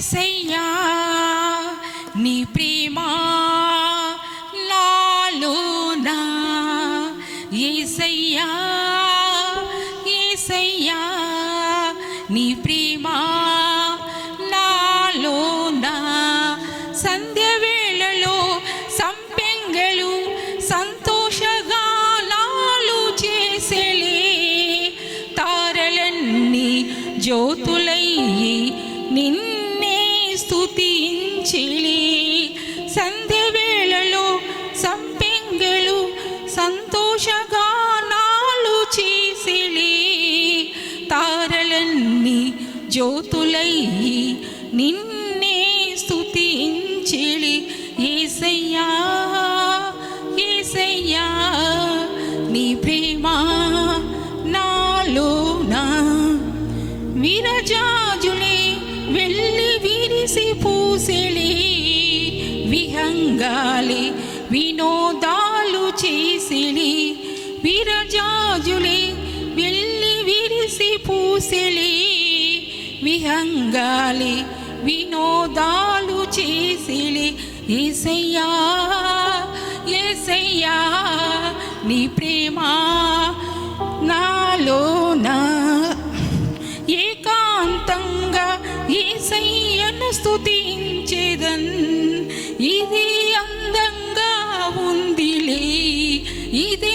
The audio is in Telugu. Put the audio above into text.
ఏసయ్యా నీ ప్రేమ లాలోనా ఏసయ్యా ఏసయ్యా నీ ప్రేమా నాలోనా. సంధ్య వేళలో సంపెంగలు సంతోషగాలాలు చేసేలే. తారలన్నీ జ్యోతులయ్యి సంధ్య వేళలో సంపెంగలు సంతోషగానాలు చేసిలి. తారలన్నీ జ్యోతులయ్యి నిన్నే స్థుతించిలి ఏసయ్యా ఏసయ్యా నీ ప్రేమ నాలోన విరజాజులే వెళ్ళి విరిసి పూసిలి. విహంగాలి వినోదాలు చేసిలి విరజాజులే వెళ్ళి విరిసి పూసిలి విహంగాలి వినోదాలు చేసిలి ఏసయ్యా ఏసయ్యా నీ ప్రేమ నాలోన ఏకాంతంగా ఏసయ్యను ఇది అందంగా ఉందిలే ఇది